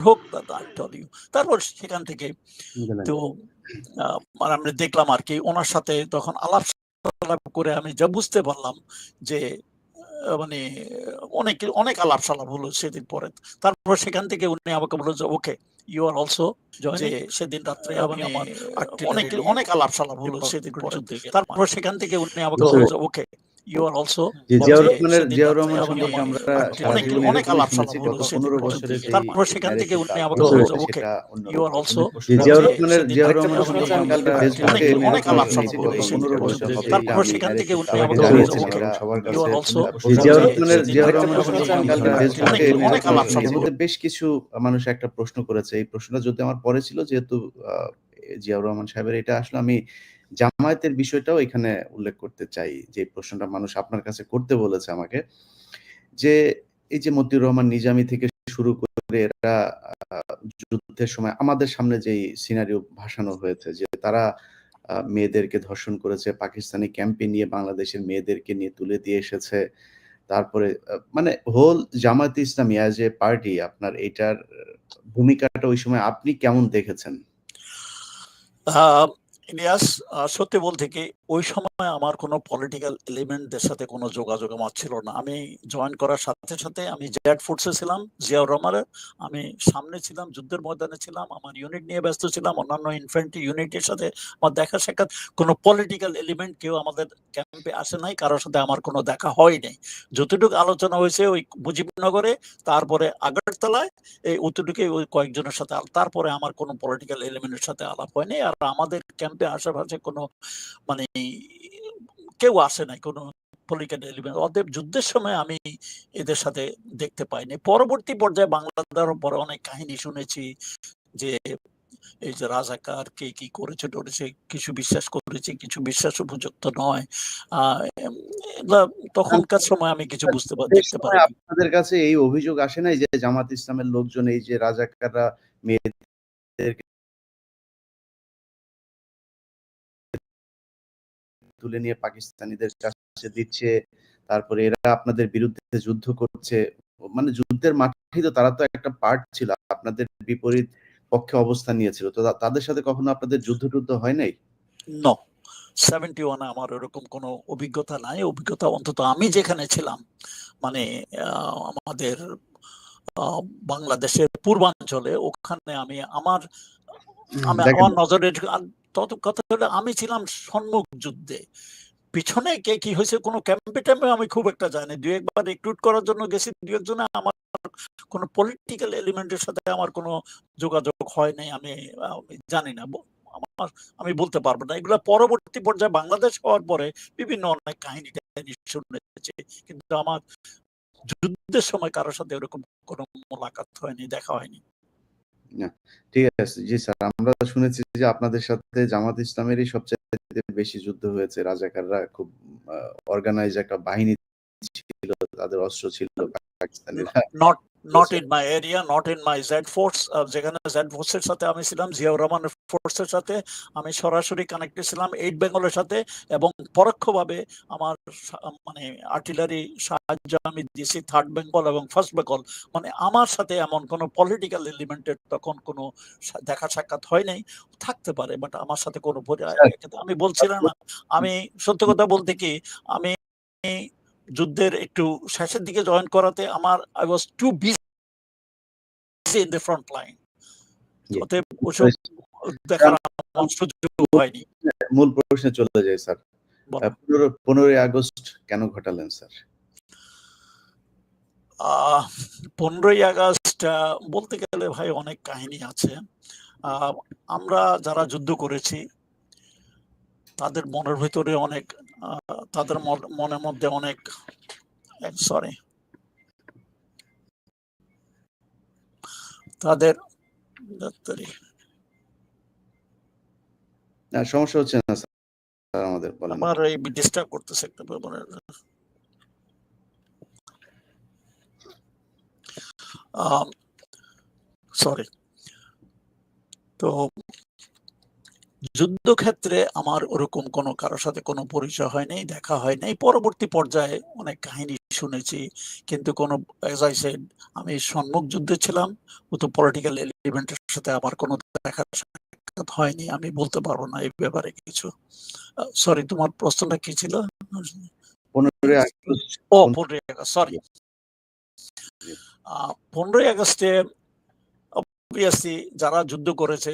হোক তারপর সেখান থেকে তো মানে আমরা দেখলাম আর কি ওনার সাথে তখন আলাপ সালাপ করে আমি যা বুঝতে পারলাম যে মানে অনেক অনেক আলাপ সালাপ হলো সেদিন পরে। তারপর সেখান থেকে উনি আমাকে বলল যে ওকে ইউ আর অলসো যে সেদিন রাত্রে আমি আমার অনেক অনেক আলাপ সালাপ হলো সেদিন পরে। তারপর সেখান থেকে উনি আমাকে বলল যে okay you are also Ziaur রহমানের জিয়াউর রহমান সম্পর্কে আমরা অনেক আলাপ শুনেছি গত 15 বছরের তারপর সেখান থেকে উনি okay you are also Ziaur রহমানের জিয়াউর রহমান সম্পর্কে ফেসবুকে অনেক- আলাপ শুনেছি গত 15 সেদিন বছর পরে। হবে তারপর সেখান থেকে উনি okay you are also Ziaur রহমানের জিয়াউর রহমান সম্পর্কে ফেসবুকে অনেক- আলাপ বেশ কিছু মানুষ একটা প্রশ্ন করেছে এই প্রশ্নটা যদি আমার পরে ছিল যেহেতু আহ, জিয়াউর রহমান সাহেবের এটা আসলে আমি জামায়াতের বিষয়টাও এখানে উল্লেখ করতে চাই। যে প্রশ্নটা মানুষ আপনার কাছে করতে বলেছে আমাকে, যে এই যে মতিউর রহমান নিজামী থেকে শুরু করে এরা যুদ্ধের সময় আমাদের সামনে যেই সিনারিও ভাসানো হয়েছে, যে তারা মেয়েদেরকে ধর্ষণ করেছে, পাকিস্তানি ক্যাম্পে নিয়ে বাংলাদেশের মেয়েদেরকে নিয়ে তুলে দিয়ে এসেছে, তারপরে মানে whole Jamaat Islami as a party আপনার এটার ভূমিকাটা ওই সময় আপনি কেমন দেখেছেন? ইলিয়াস সত্যি বলতে কি ওই সময় আমার কোনো পলিটিক্যাল এলিমেন্টদের সাথে কোনো যোগাযোগ আমার ছিল না। আমি জয়েন করার সাথে সাথে আমি জেড ফোর্সে ছিলাম জিয়াউর রহমানের আমি সামনে ছিলাম, যুদ্ধের ময়দানে ছিলাম, আমার ইউনিট নিয়ে ব্যস্ত ছিলাম, অন্যান্য ইনফ্যান্ট্রি ইউনিটের সাথে আমার দেখা সাক্ষাৎ। কোনো পলিটিক্যাল এলিমেন্ট কেউ আমাদের ক্যাম্পে আসে নাই, কারোর সাথে আমার কোনো দেখা হয় নাই। যতটুকু আলোচনা হয়েছে ওই মুজিবনগরে, তারপরে আগরতলায়, এই অতটুকুই ওই কয়েকজনের সাথে তারপরে আমার কোনো পলিটিক্যাল এলিমেন্টের সাথে আলাপ হয়নি। আর আমাদের ক্যাম্পে আশেপাশে কোনো মানে কেউ আসে নাই কোনো পলিটিক্যাল এলিমেন্ট অতএব যুদ্ধের সময় আমি এদের সাথে দেখতে পাইনি। পরবর্তী পর্যায়ে বাংলাদেশের পরে অনেক কাহিনী শুনেছি যে এই যে রাজাকার কে কি করেছে টরেছে কিছু বিশ্বাস করেছে কিছু বিশ্বাস উপযুক্ত নয়। আহ তখনকার সময় আমি কিছু বুঝতে পারি দেখতে পারি আপনাদের কাছে এই অভিযোগ আসে নাই যে জামাত ইসলামের লোকজন এই যে রাজাকাররা মেয়েদেরকে তুলে নিয়ে পাকিস্তানিদের কাছে দিচ্ছে। তারপরে এরা আপনাদের বিরুদ্ধে যুদ্ধ করছে। মানে যুদ্ধের মাঠেই তো তারা তো একটা পার্ট ছিল আপনাদের বিপরীত পক্ষে অবস্থান নিয়েছিল। তো তাদের সাথে কখনো আপনাদের যুদ্ধ টুদ্ধ হয় নাই? নো সেভেন্টি ওয়ানে আমার ওরকম কোনো অভিজ্ঞতা নাই। অভিজ্ঞতা অন্তত আমি যেখানে ছিলাম মানে আমাদের বাংলাদেশের পূর্বাঞ্চলে ওখানে আমি আমার আমার নজরের তত কথা হলো আমি ছিলাম সম্মুখ যুদ্ধে। পিছনে কে কি হয়েছে কোনো ক্যাম্পে ট্যাম্পে আমি খুব একটা জানি দু একবার রিক্রুট করার জন্য গেছি দু একজনে আমার কোনো পলিটিক্যাল এলিমেন্টের সাথে আমার কোনো যোগাযোগ হয় নাই, আমি জানি না। আমার, আমি বলতে পারব না। এগুলো পরবর্তী পর্যায়ে বাংলাদেশ হওয়ার পরে বিভিন্ন অনেক কাহিনী টাহিনী শুনেছে, কিন্তু আমার যুদ্ধের সময় কারোর সাথে এরকম কোনো মোলাকাত হয়নি, দেখা হয়নি। ঠিক আছে। জি স্যার আমরা শুনেছি যে আপনাদের সাথে জামাত ইসলামেরই সবচেয়ে বেশি যুদ্ধ হয়েছে। রাজাকাররা খুব অর্গানাইজ একটা বাহিনী ছিল তাদের অস্ত্র ছিল পাকিস্তানিরা। Not not in my area not in my Z force যেখানে জেড ফোর্সের সাথে আমি ছিলাম জিয়াউর রহমান ফোর্সের সাথে আমি সরাসরি কানেক্টেড ছিলাম এইট বেঙ্গলের সাথে এবং পরোক্ষভাবে আমার মানে আর্টিলারি সাহায্য আমি দিয়েছি থার্ড বেঙ্গল এবং ফার্স্ট বেঙ্গল মানে আমার সাথে এমন কোনো পলিটিক্যাল এলিমেন্টের তখন কোনো দেখা সাক্ষাৎ হয় নাই। থাকতে পারে বাট আমার সাথে কোনো পরি- আমি বলছিলাম না। আমি সত্য কথা বলতে কি আমি যুদ্ধের একটু শেষের দিকে জয়েন করাতে আমার I was too busy in the front line অতএব ওসব দেখার সুযোগ হয়নি। মূল প্রশ্নে চলে যায় স্যার। পনেরোই আগস্ট কেন ঘটালেন স্যার? পনেরোই আগস্ট বলতে গেলে ভাই অনেক কাহিনী আছে। আমরা যারা যুদ্ধ করেছি তাদের মনের ভিতরে অনেক তাদের মন- মনের মধ্যে অনেক সরি তাদের না সমস্যা হচ্ছে না স্যার আমাদের বলেন আমার এই ডিস্টার্ব করতেছে একটা সরি তো যুদ্ধক্ষেত্রে আমার ওরকম কোনো কারও সাথে কোনো পরিচয় হয় নাই, দেখা হয় নাই। পরবর্তী পর্যায়ে অনেক কাহিনী শুনেছি। কিন্তু কোনো I said আমি সম্মুখ যুদ্ধে ছিলাম। তো পলিটিক্যাল এলিমেন্ট এর সাথে আমার কোনো দেখা সাক্ষাৎ হয়নি। আমি বলতে পারব না এই ব্যাপারে কিছু। সরি তোমার প্রশ্নটা কি ছিল? 15ই আগস্ট ও কোন 15ই আগস্ট সরি। জি। আ 15ই আগস্টে obviously যারা যুদ্ধ করেছে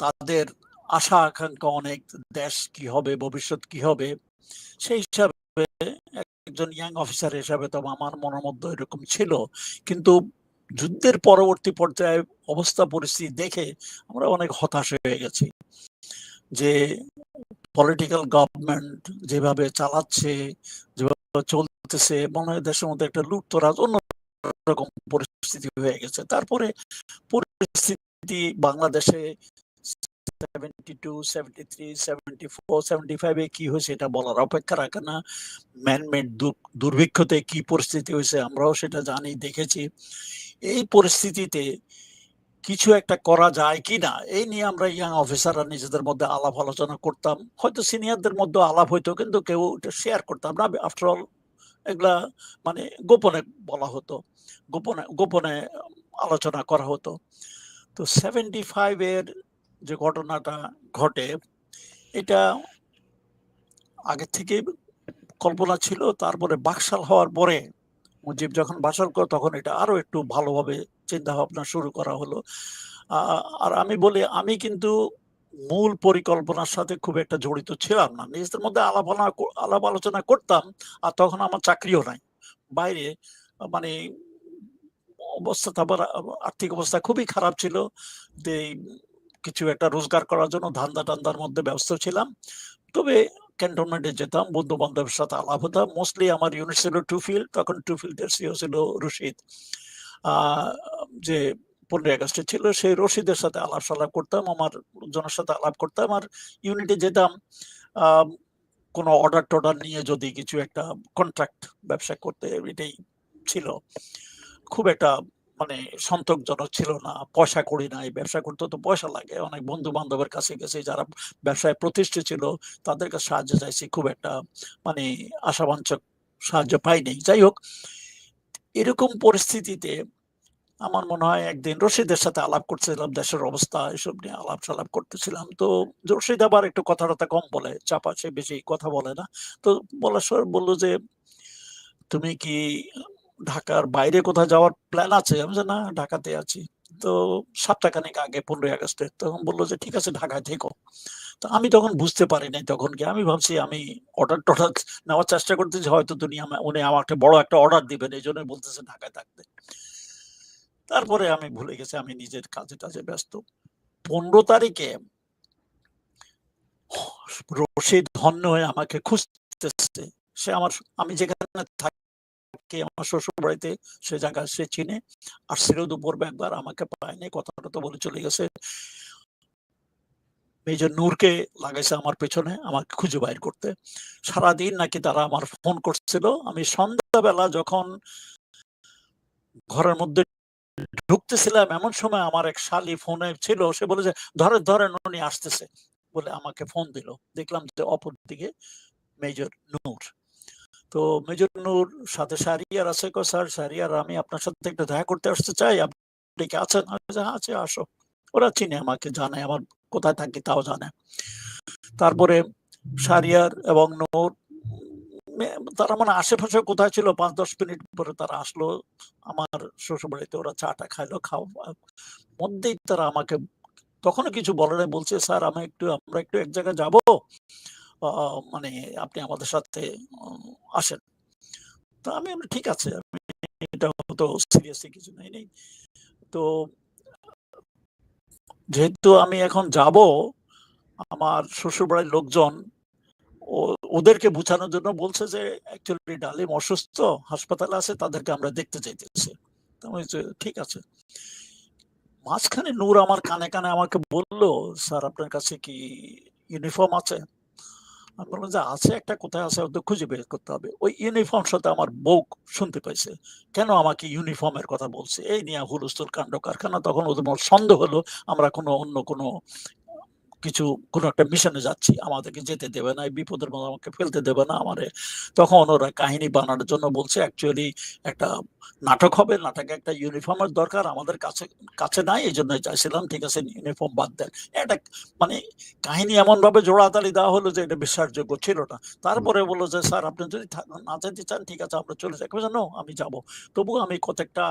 তাদের আশা আকাঙ্ক্ষা অনেক দেশ কি হবে, ভবিষ্যৎ কি হবে সেই হিসাবে একজন ইয়াং অফিসার হিসাবে তো আমার মনের মধ্যে এরকম ছিল। কিন্তু যুদ্ধের পরবর্তী পর্যায়ে অবস্থা পরিস্থিতি দেখে আমরা অনেক হতাশ হয়ে গেছি। যে পলিটিক্যাল গভর্নমেন্ট যেভাবে চালাচ্ছে, যেভাবে চলতেছে মনে হয় দেশের মধ্যে একটা অন্য অন্যরকম পরিস্থিতি হয়ে গেছে। তারপরে পরিস্থিতি বাংলাদেশে 72, 73, 74, 75 এ কি হয়েছে এটা বলার অপেক্ষা রাখে না। ম্যান মেড দু দুর্ভিক্ষতে কি পরিস্থিতি হয়েছে আমরাও সেটা জানি, দেখেছি। এই পরিস্থিতিতে কিছু একটা করা যায় কিনা এই নিয়ে আমরা ইয়াং অফিসাররা নিজেদের মধ্যে আলাপ আলোচনা করতাম। হয়তো সিনিয়রদের মধ্যে আলাপ হইতো কিন্তু কেউ এটা শেয়ার করতাম না। আফটার অল এগুলা মানে গোপনে বলা হতো। গোপনে গোপনে আলোচনা করা হতো। তো 75 এর যে ঘটনাটা ঘটে, এটা আগে থেকেই কল্পনা ছিল। তারপরে বাকশাল হওয়ার পরে মুজিব যখন বাকশাল করে, তখন এটা আরও একটু ভালোভাবে চিন্তাভাবনা শুরু করা হলো। আর আমি বলি, আমি কিন্তু মূল পরিকল্পনার সাথে খুব একটা জড়িত ছিলাম না। নিজেদের মধ্যে আলাপনা আলাপ আলোচনা করতাম। আর তখন আমার চাকরিও নাই। বাইরে মানে অবস্থা তারপর আর্থিক অবস্থা খুবই খারাপ ছিল। যে কিছু একটা রোজগার করার জন্য ধান্দা-টান্দার মধ্যে ব্যস্ত ছিলাম। তবে ক্যান্টনমেন্টে যেতাম, বন্ধু-বান্ধবের সাথে আলাপ হতাম মোস্টলি আমার ইউনিট ছিল টু ফিল্ড তখন টুফিল্ডের সিও ছিল রশিদ। যে 15ই আগস্টে ছিল সেই রশিদের সাথে আলাপ-সালাপ করতাম। আমার জনের সাথে আলাপ করতাম। আর ইউনিটে যেতাম কোনো অর্ডার-টর্ডার নিয়ে যদি কিছু একটা কন্ট্রাক্ট ব্যবসা করতে এটাই ছিল। খুব একটা মানে সন্তোষজনক ছিল না। পয়সা কড়ি নাই। ব্যবসা করতে তো পয়সা লাগে। অনেক বন্ধু-বান্ধবের কাছে গেছি যারা ব্যবসায় প্রতিষ্ঠিত ছিল তাদের কাছে সাহায্য চাইছি। খুব একটা মানে আশাবাঞ্ছক সাহায্য পাইনি। যাই হোক এরকম পরিস্থিতিতে আমার মনে হয় একদিন রশিদের সাথে আলাপ করছিলাম দেশের অবস্থা এসব নিয়ে আলাপ-সালাপ করতেছিলাম। তো রশিদ আবার একটু কথা-টথা কম বলে। চাপা সে বেশি কথা বলে না। তো বলার বলল যে, "তুমি কি ঢাকার বাইরে কোথাও যাওয়ার প্ল্যান আছে?" আমি "না ঢাকাতে আছি।" তো সপ্তাহখানেক আগে 15ই আগস্টে তখন বলল যে, "ঠিক আছে ঢাকায় থেকো।" তো আমি তখন বুঝতে পারি নাই তখন কি আমি ভাবছি আমি অর্ডার-টর্ডার নেওয়ার চেষ্টা করতেছি হয়তো উনি আমাকে বড় একটা অর্ডার দিবেন। এই জন্য বলতেছে ঢাকায় থাকতে। তারপরে আমি ভুলে গেছি আমি নিজের কাজে-টাজে ব্যস্ত। 15 তারিখে রশিদ ধন্য হয়ে আমাকে খুঁজতেছে। সে আমার আমি যেখানে থাকি আমার শ্বশুরবাড়িতে সে জায়গা সে চিনে। আর আসছিল দুপুরবে একবার আমাকে পায়নি। কথা-টথা বলে চলে গেছে। মেজর নূরকে লাগাইছে আমার পেছনে আমাকে খুঁজে বাইর করতে। সারাদিন নাকি তারা আমার ফোন করছিল। আমি সন্ধ্যাবেলা যখন ঘরের মধ্যে ঢুকতেছিলাম এমন সময় আমার এক শালি ফোনে ছিল। সে বলে যে, ধরে ধরেন উনি আসতেছে।" বলে আমাকে ফোন দিল। দেখলাম যে অপর দিকে মেজর নূর। তো মেজর নূর সাথে শাহরিয়ার আছে। কয়, "স্যার শাহরিয়ার আমি আপনার সাথে একটু দেখা করতে আসতে চাই। আপনি কি আছেন?" "হ্যাঁ আছি আসো।" ওরা চিনে আমাকে জানে আমার কোথায় থাকি তাও জানে। তারপরে শাহরিয়ার এবং নূর তারা মানে আশেপাশে কোথায় ছিল ৫-১০ মিনিট পরে তারা আসলো। আমার শ্বশুরবাড়িতে ওরা চা-টা খাইলো। খাওয়া মধ্যেই তারা আমাকে তখনও কিছু বলে নাই। বলছে, "স্যার আমি একটু আমরা একটু এক জায়গায় যাব। মানে আপনি আমাদের সাথে আসেন।" তো আমি "ঠিক আছে।" আমি এটা তো সিরিয়াসলি কিছু নেই নাই। তো যেহেতু আমি এখন যাব আমার শ্বশুরবাড়ির লোকজন ওদেরকে বুঝানোর জন্য বলছে যে, "অ্যাকচুয়ালি ডালিম অসুস্থ, হাসপাতালে আছে তাদেরকে আমরা দেখতে চাইতেছি।" "ঠিক আছে।" মাঝখানে নূর আমার কানে, কানে আমাকে বলল, "স্যার আপনার কাছে কি ইউনিফর্ম আছে?" আমি বললাম যে, "আছে একটা কোথায় আছে ওদের খুঁজে বের করতে হবে।" ওই ইউনিফর্ম সাথে আমার বউ শুনতে পাইছে। কেন আমাকে ইউনিফর্মের কথা বলছে? এই নিয়ে হুলস্থুল কাণ্ড কারখানা। তখন ওদের সন্দেহ হলো আমরা কোনো অন্য কোনো কিছু কোনো একটা মিশনে যাচ্ছি, আমাদেরকে যেতে দেবে না, এই বিপদের মধ্যে আমাকে ফেলতে দেবে না আমারে। তখন ওরা কাহিনী বানানোর জন্য বলছে অ্যাকচুয়ালি একটা নাটক হবে, নাটকে একটা ইউনিফর্মের দরকার, আমাদের কাছে কাছে নাই এই জন্য চাইছিলাম, ঠিক আছে ইউনিফর্ম বাদ দেন। এটা মানে কাহিনী এমন ভাবে জোড়াতালি দেওয়া হলো যে এটা বিশ্বাসযোগ্য ছিল না। তারপরে বলল যে স্যার আপনি যদি না যেতে চান, ঠিক আছে, আমরা চলে যাই। নো আমি যাব। তবুও আমি কতটা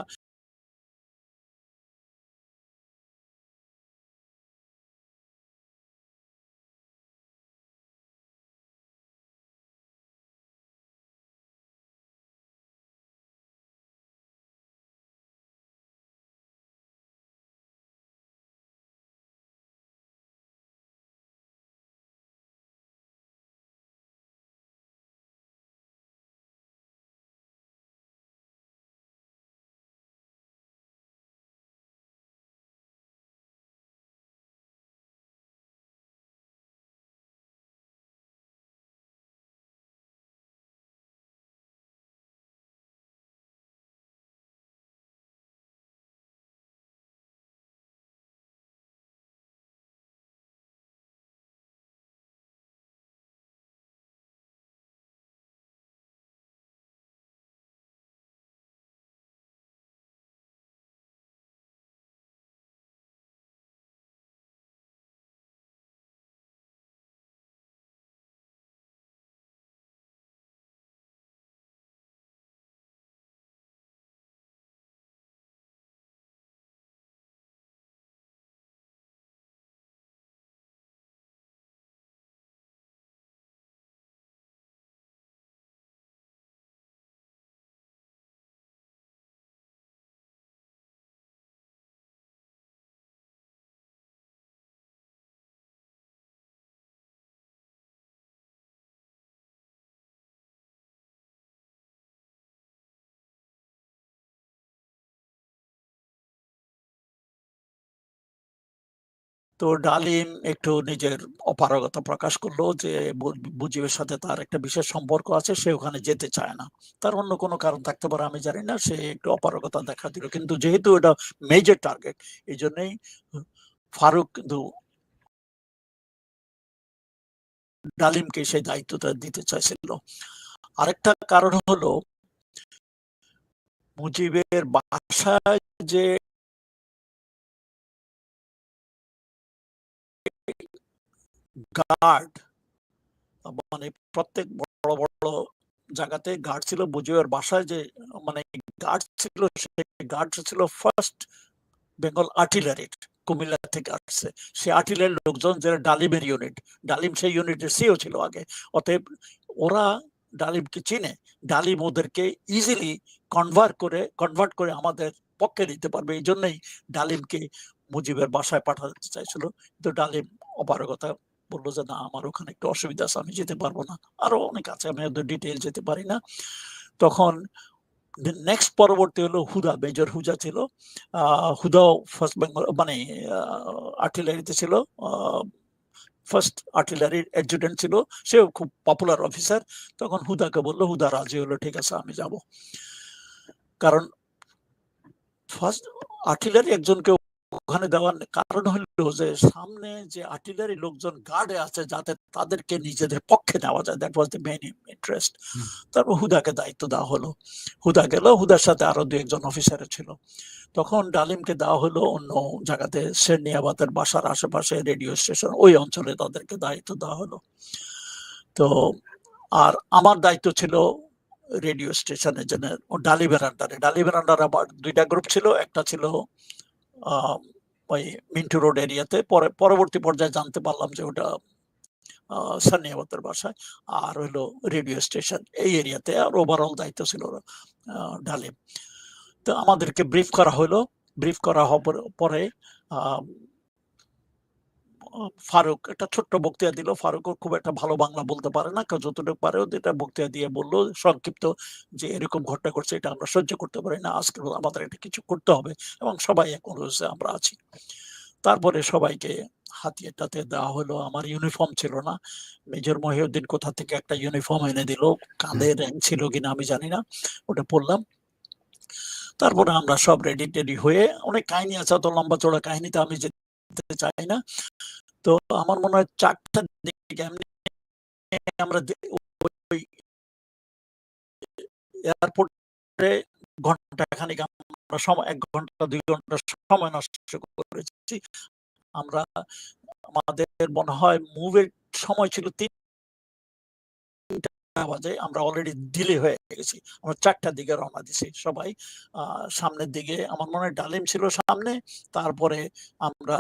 তো ডালিম একটু নিজের অপারগতা প্রকাশ করল যে মুজিবের সাথে তার একটা বিশেষ সম্পর্ক আছে, সে ওখানে যেতে চায় না। তার অন্য কোনো কারণ থাকতে পারে, আমি জানি না, সে একটু অপারগতা দেখা দিল। কিন্তু যেহেতু এটা মেজর টার্গেট এই জন্যই ফারুক কিন্তু ডালিমকে সেই দায়িত্বটা দিতে চাইছিল। আরেকটা কারণ হলো, মুজিবের বাসায় যে গার্ড। মানে প্রত্যেক বড় বড় জায়গাতে গার্ড ছিল। মুজিবের বাসায় যে মানে গার্ড ছিল সেই গার্ড ছিল ফার্স্ট বেঙ্গল আর্টিলারির কুমিল্লা থেকে আসছে। সে আর্টিলারি লোকজন যারা ডালিমের ইউনিট, ডালিম সেই ইউনিটের সিও ছিল আগে। অতএব ওরা ডালিমকে চিনে। ডালিম ওদেরকে ইজিলি কনভার্ট করে কনভার্ট করে আমাদের পক্ষে নিতে পারবে। এই জন্যই ডালিমকে মুজিবের বাসায় পাঠাতে চাইছিল। কিন্তু ডালিম অপারগতা বলল যে, না আমার ওখানে একটু অসুবিধা আছে, আমি যেতে পারব না। আরও অনেক আছে, আমি ওদের ডিটেল যেতে পারি না। তখন নেক্সট পরবর্তী হলো হুদা মেজর হুজা ছিল। হুদাও ফার্স্ট বেঙ্গল মানে আর্টিলারিতে ছিল। ফার্স্ট আর্টিলারির অ্যাডজুটেন্ট ছিল। সেও খুব পপুলার অফিসার তখন হুদাকে বলল, হুদা, রাজি হলো, ঠিক আছে, আমি যাব। কারণ ফার্স্ট আর্টিলারি একজনকে ওখানে দেওয়ার কারণ হলো যে সামনে যে আর্টিলারি লোকজন গার্ডে আছে যাতে তাদেরকে নিজেদের পক্ষে নেওয়া যায় that was the main interest তারপর হুদাকে দায়িত্ব দেওয়া হলো। হুদা গেল হুদার সাথে আরও দু একজন অফিসার ছিল। তখন ডালিমকে দেওয়া হলো অন্য জায়গাতে শেরনিয়াবাদের বাসার আশেপাশে রেডিও স্টেশন ওই অঞ্চলে তাদেরকে দায়িত্ব দেওয়া হলো। তো আর আমার দায়িত্ব ছিল রেডিও স্টেশনের জন্য ডালিমের আন্ডারে ডালিমের আন্ডারে আবার দুইটা গ্রুপ ছিল একটা ছিল আহ, ওই মিন্টু রোড এরিয়াতে পরে, পরবর্তী পর্যায়ে জানতে পারলাম যে ওটা সানিয়াবতের বাসায় আর হইল রেডিও স্টেশন। এই এরিয়াতে আর ওভারঅল দায়িত্ব ছিল ডালিম। তো আমাদেরকে ব্রিফ করা হলো। ব্রিফ করা হওয়ার পরে ফারুক একটা ছোট্ট বক্তৃতা দিল। ফারুকও খুব একটা ভালো বাংলা বলতে পারে না। কেউ যতটুকু পারে যেটা বক্তৃতা দিয়ে বলল সংক্ষিপ্ত যে এরকম ঘটনা করছে এটা আমরা সহ্য করতে পারি না। আজকে আমাদের এটা কিছু করতে হবে এবং সবাই এখন রয়েছে আমরা আছি। তারপরে সবাইকে হাতিয়ে টাতে দেওয়া হলো। আমার ইউনিফর্ম ছিল না। মেজর মহিউদ্দিন কোথা থেকে একটা ইউনিফর্ম এনে দিল? কাঁধে র্যাঙ্ক ছিল কিনা আমি জানি না। ওটা পড়লাম। তারপরে আমরা সব রেডি টেডি হয়ে অনেক কাহিনী আছে অত লম্বা চড়া কাহিনীতে আমি যেতে চাই না তো আমার মনে হয় ৪ টার দিকে আমরা এয়ারপোর্টে ঘন্টাখানেক আমরা সময়, এক ঘণ্টা, দুই ঘণ্টা সময় নষ্ট করেছি। আমরা, আমাদের মনে হয় মুভের সময় ছিল ৩ টা বাজে আমরা অলরেডি ডিলে হয়ে গেছি। আমরা ৪ টার দিকে রওনা দিছি সবাই। সামনের দিকে আমার মনে হয় ডালিম ছিল সামনে। তারপরে আমরা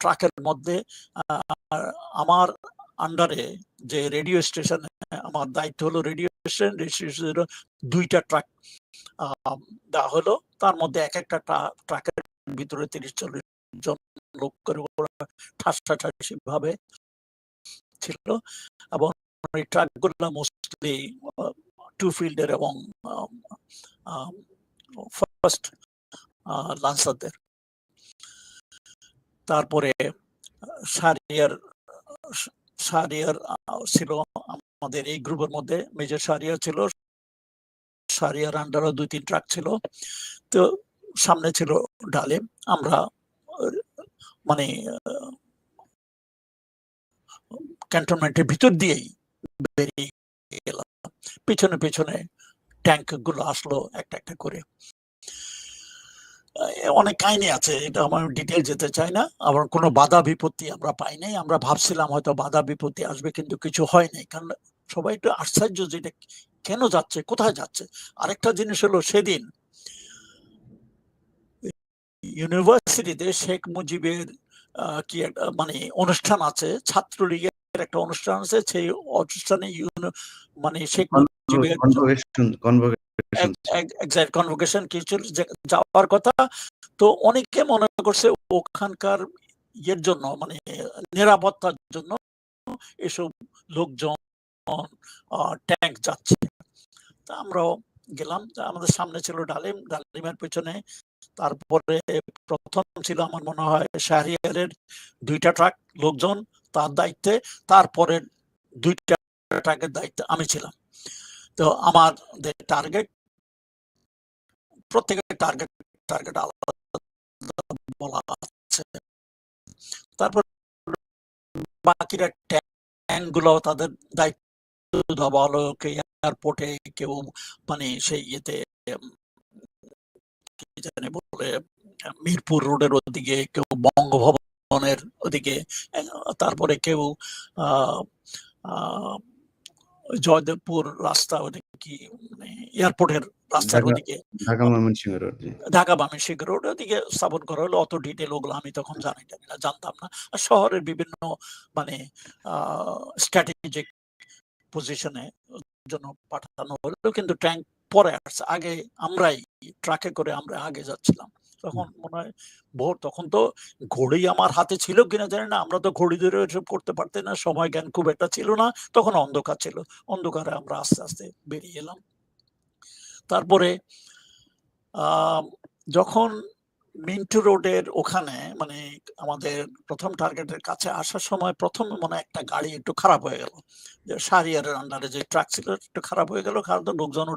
ট্রাকের মধ্যে আমার আন্ডারে যে রেডিও স্টেশন আমার দায়িত্ব হলো রেডিও স্টেশন, রেডিও স্টেশনের ২ টা ট্রাক দেওয়া হলো। তার মধ্যে এক একটা ট্রাকের ভিতরে ৩০-৪০ জন লোক করে ঠাসা-ঠাসি ভাবে ছিল এবং এই ট্রাকগুলো মোস্টলি টু ফিল্ডের এবং ফার্স্ট আ লান্সারদের। তারপরে আ শাহরিয়ার স শাহরিয়ার আ ছিল আমাদের এই গ্রুপের মধ্যে মেজর শাহরিয়ার ছিল। শাহরিয়ার আন্ডারও ২-৩ ট্রাক ছিল। তো সামনে ছিল ডালিম। আমরা মানে ক্যান্টনমেন্টের ভিতর দিয়েই বেরিয়ে গেলাম। পেছনে, পেছনে ট্যাঙ্কগুলো আসলো একটা, একটা করে। অনেক কাহিনী আছে। এটা আমার ডিটেইল যেতে চাই না। আবার কোন বাধা বিপত্তি আমরা পাই নাই। আমরা ভাবছিলাম হয়তো বাধা বিপত্তি আসবে কিন্তু কিছু হয় নাই। কারণ সবাই একটু আশ্চর্য যে এটা কেন যাচ্ছে? কোথায় যাচ্ছে? আরেকটা জিনিস হলো সেদিন ইউনিভার্সিটিতে শেখ মুজিবের কি একটা মানে অনুষ্ঠান আছে। ছাত্রলীগের একটা অনুষ্ঠান আছে। সেই অনুষ্ঠানে মানে কনভোকেশন যাওয়ার কথা। তো অনেকে মনে করছে ওখানকার ইয়ের জন্য মানে নিরাপত্তার জন্য এসব লোকজন ট্যাঙ্ক যাচ্ছে। তা আমরাও গেলাম। আমাদের সামনে ছিল ডালিম। ডালিমের পেছনে তারপরে প্রথম ছিল আমার মনে হয় শাহরিয়ারের দুইটা ট্রাক লোকজন তার দায়িত্বে। তারপরে ২ টা ট্রাকের দায়িত্বে আমি ছিলাম। তো আমাদের টার্গেট প্রত্যেকের টার্গেট টার্গেট আলাদা বলা আছে। তারপর বাকিরা ট্যাঙ্কগুলো তাদের দায়িত্ব এয়ারপোর্টে কেউ মানে সেই ইয়েতে বলে মিরপুর রোডের ওদিকে, কেউ বঙ্গভবনের ওদিকে, তারপরে কেউ জয়দেবপুর রাস্তা ওদিকে কি মানে এয়ারপোর্টের রাস্তার ওদিকে ঢাকা ময়মনসিংহ রোড ওদিকে স্থাপন করা হলো। অত ডিটেইল ওগুলো আমি তখন জানি না, জানতাম না। আর শহরের বিভিন্ন মানে স্ট্র্যাটেজিক পজিশনে জন্য পাঠানো হলো। কিন্তু ট্যাঙ্ক পরে আসছে। আগে আমরাই ট্রাকে করে আমরা আগে যাচ্ছিলাম। তখন মনে হয় ভোর তখন তো ঘড়ি আমার হাতে ছিল কিনা জানি না। আমরা তো ঘড়ি ধরে এসব করতে পারতাম না। সময় জ্ঞান খুব একটা ছিল না। তখন অন্ধকার ছিল। অন্ধকারে আমরা আস্তে, আস্তে বেরিয়ে এলাম। তারপরে যখন মিন্টু রোডের ওখানে মানে আমাদের প্রথম টার্গেটের কাছে আসার সময় ১ম মনে হয় একটা গাড়ি একটু খারাপ হয়ে গেল। যে শাহরিয়ারের আন্ডারে যে ট্রাক ছিল একটু খারাপ হয়ে গেল। কারণ লোকজন